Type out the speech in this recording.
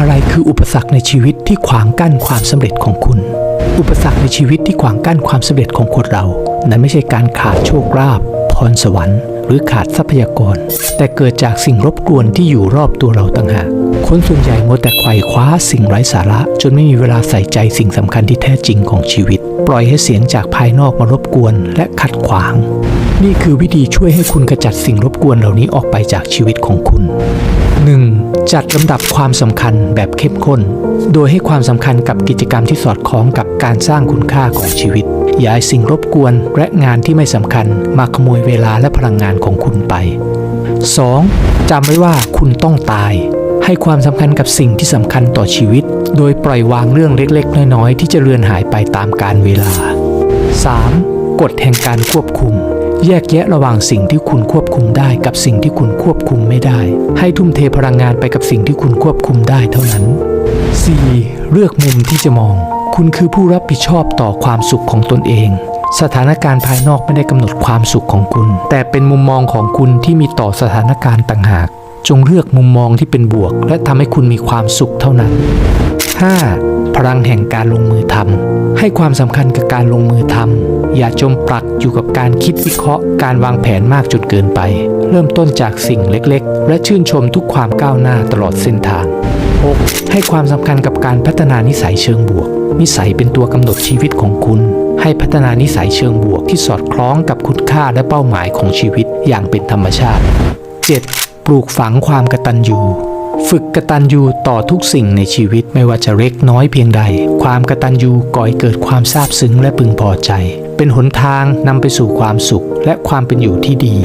อะไรคืออุปสรรคในชีวิตที่ขวางกั้นความสำเร็จของคุณ อุปสรรคในชีวิตที่ขวางกั้นความสำเร็จของคนเรา นั้นไม่ใช่การขาดโชคลาภพรสวรรค์ หรือขาดทรัพยากร แต่เกิดจากสิ่งรบกวนที่อยู่รอบตัวเราต่างหากคนส่วนใหญ่มัวแต่ไขว่คว้าสิ่งไร้สาระ จนไม่มีเวลาใส่ใจสิ่งสำคัญที่แท้จริงของชีวิต ปล่อยให้เสียงจากภายนอกมารบกวนและขัดขวาง นี่คือวิธีช่วยให้คุณกระจัดสิ่งรบกวนเหล่านี้ออกไปจากชีวิตของคุณ 1. จัดลำดับความสำคัญแบบเข้มข้น โดยให้ความสำคัญกับกิจกรรมที่สอดคล้องกับการสร้างคุณค่าของชีวิต อย่าให้สิ่งรบกวนและงานที่ไม่สำคัญมาขโมยเวลาและพลังงานของคุณไป 2. จำไว้ว่าคุณต้องตาย ให้ความสำคัญกับสิ่งที่สำคัญต่อชีวิต โดยปล่อยวางเรื่องเล็กๆ น้อยๆ ที่จะเลือนหายไปตามกาลเวลา 3. กฎแห่งการควบคุม แยกแยะระหว่างสิ่งที่คุณควบคุมได้กับสิ่งที่คุณควบคุมไม่ได้ ให้ทุ่มเทพลังงานไปกับสิ่งที่คุณควบคุมได้เท่านั้น 4. เลือกมุมที่จะมอง คุณคือผู้รับผิดชอบต่อความสุขของตนเอง สถานการณ์ภายนอกไม่ได้กำหนดความสุขของคุณ แต่เป็นมุมมองของคุณที่มีต่อสถานการณ์ต่างหาก จงเลือกมุมมองที่เป็นบวก และทำให้คุณมีความสุขเท่านั้น 5. พลังแห่งการลงมือทำให้ความสำคัญกับการลงมือทำอย่าจมปลักอยู่กับการคิดวิเคราะห์ การวางแผนมากจนเกินไป เริ่มต้นจากสิ่งเล็กๆ และชื่นชมทุกความก้าวหน้าตลอดเส้นทาง 6. ให้ความสำคัญกับการพัฒนานิสัยเชิงบวก นิสัยเป็นตัวกำหนดชีวิตของคุณ ให้พัฒนานิสัยเชิงบวกที่สอดคล้องกับคุณค่าและเป้าหมายของชีวิตอย่างเป็นธรรมชาติ 7. ปลูกฝังความกตัญญูฝึกกตัญญูต่อทุกสิ่งในชีวิตไม่ว่าจะเล็กน้อยเพียงใด ความกตัญญูก่อให้เกิดความซาบซึ้งและพึงพอใจ เป็นหนทางนำไปสู่ความสุขและความเป็นอยู่ที่ดี